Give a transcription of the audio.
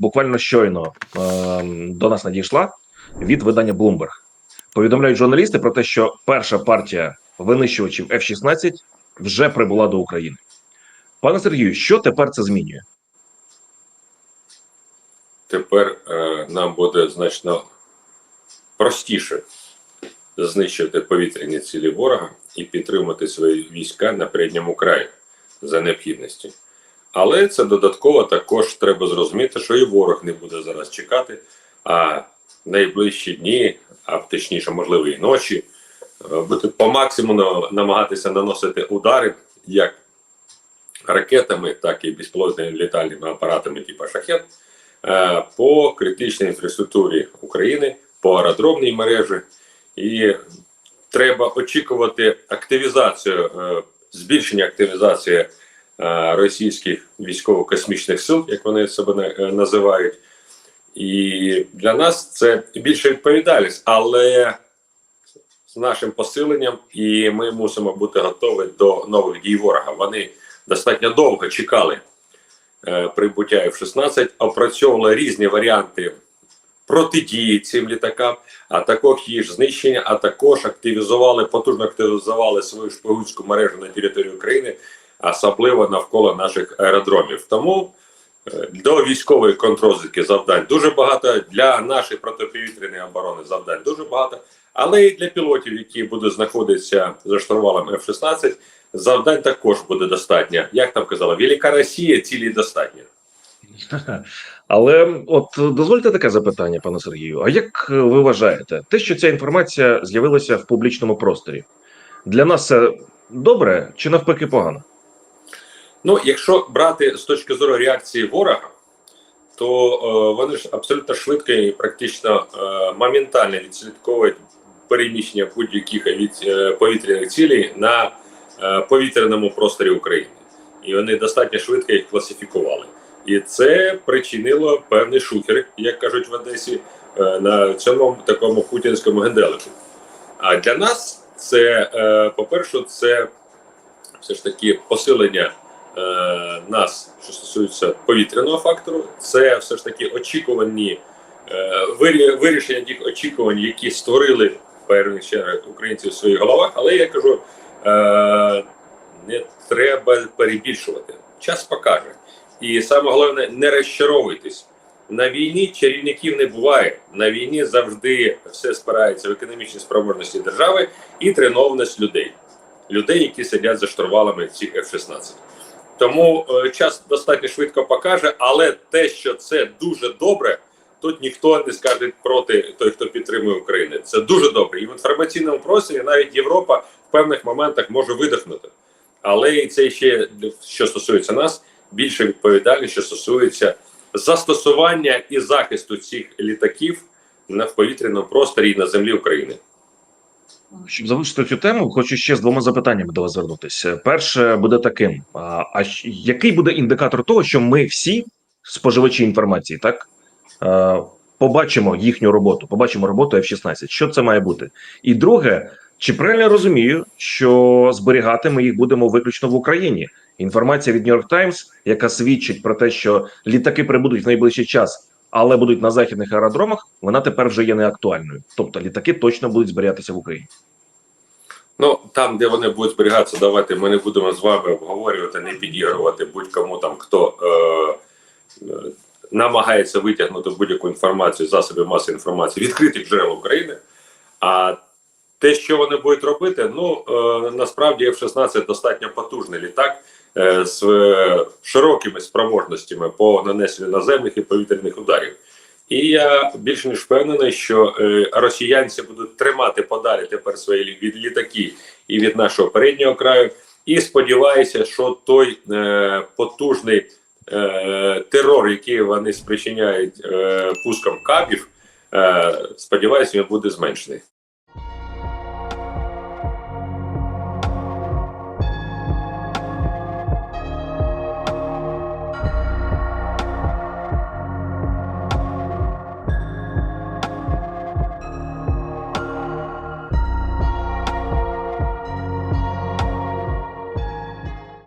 буквально щойно е, до нас надійшла від видання Bloomberg. Повідомляють журналісти про те, що перша партія винищувачів F-16 вже прибула до України. Пане Сергію, що тепер це змінює? Тепер е, нам буде значно простіше знищити повітряні цілі ворога і підтримати свої війська на передньому краї за необхідності. Але це додатково також треба зрозуміти, що і ворог не буде зараз чекати, а найближчі дні, а точніше, можливо, і ночі, буде по максимуму намагатися наносити удари як ракетами, так і безпілотними літальними апаратами типу шахет е, по критичній інфраструктурі України, по аеродромній мережі, і треба очікувати активізацію, е, збільшення активізації російських військово-космічних сил, як вони себе е, називають. І для нас це більша відповідальність, але з нашим посиленням, і ми мусимо бути готові до нових дій ворога. Вони достатньо довго чекали е, прибуття F-16, опрацьовували різні варіанти протидії цим літакам, а також їх знищення, а також активізували, потужно активізували свою шпигунську мережу на території України, особливо навколо наших аеродромів. Тому е, до військової контрозвідки завдань дуже багато, для нашої протиповітряної оборони завдань дуже багато, але і для пілотів, які будуть знаходитися за штурвалом F-16, завдань також буде достатньо. Як там казала, Велика Росія цілі достатньо. Але от дозвольте таке запитання, пане Сергію. А як е, ви вважаєте, те, що ця інформація з'явилася в публічному просторі, для нас це добре чи навпаки погано? Ну, якщо брати з точки зору реакції ворога, то е, вони ж абсолютно швидко і практично е, моментально відслідковують переміщення будь-яких е, повітряних цілей на е, повітряному просторі України. І вони достатньо швидко їх класифікували. І це причинило певний шухер, як кажуть в Одесі, е, на цьому такому путінському генделику. А для нас це, е, по-перше, це все ж таки посилення нас, що стосується повітряного фактору, це все ж таки очікувані е, вирішення тих очікувань, які створили певні ще українці в своїх головах. Але я кажу, е, не треба перебільшувати. Час покаже. І саме головне, не розчаровуйтесь. На війні чарівників не буває. На війні завжди все спирається в економічній спроможності держави і тренованість людей людей, які сидять за штурвалами цих F-16. Тому е, час достатньо швидко покаже, але те, що це дуже добре, тут ніхто не скаже проти той, хто підтримує Україну. Це дуже добре. І в інформаційному просторі навіть Європа в певних моментах може видихнути. Але і це ще що стосується нас, більше відповідальність, що стосується застосування і захисту цих літаків на повітряному просторі і на землі України. Щоб завершити цю тему, хочу ще з двома запитаннями до вас звернутися. Перше буде таким: а, який буде індикатор того, що ми всі споживачі інформації, так побачимо їхню роботу, побачимо роботу F-16? Що це має бути? І друге, чи правильно я розумію, що зберігати ми їх будемо виключно в Україні? Інформація від New York Times, яка свідчить про те, що літаки прибудуть в найближчий час. Але будуть на західних аеродромах, вона тепер вже є неактуальною. Тобто літаки точно будуть зберігатися в Україні. Ну там, де вони будуть зберігатися, давайте ми не будемо з вами обговорювати, не підігрувати будь-кому там, хто е, е, намагається витягнути будь-яку інформацію з засобів масової інформації відкритих джерел України. А те, що вони будуть робити, ну е, насправді F-16 достатньо потужний літак з е, широкими спроможностями по нанесенню наземних і повітряних ударів. І я більш ніж впевнений, що е, росіянці будуть тримати подалі тепер свої від літаки і від нашого переднього краю. І сподіваюся, що той е, потужний е, терор, який вони спричиняють е, пуском кабів, е, сподіваюся, він буде зменшений.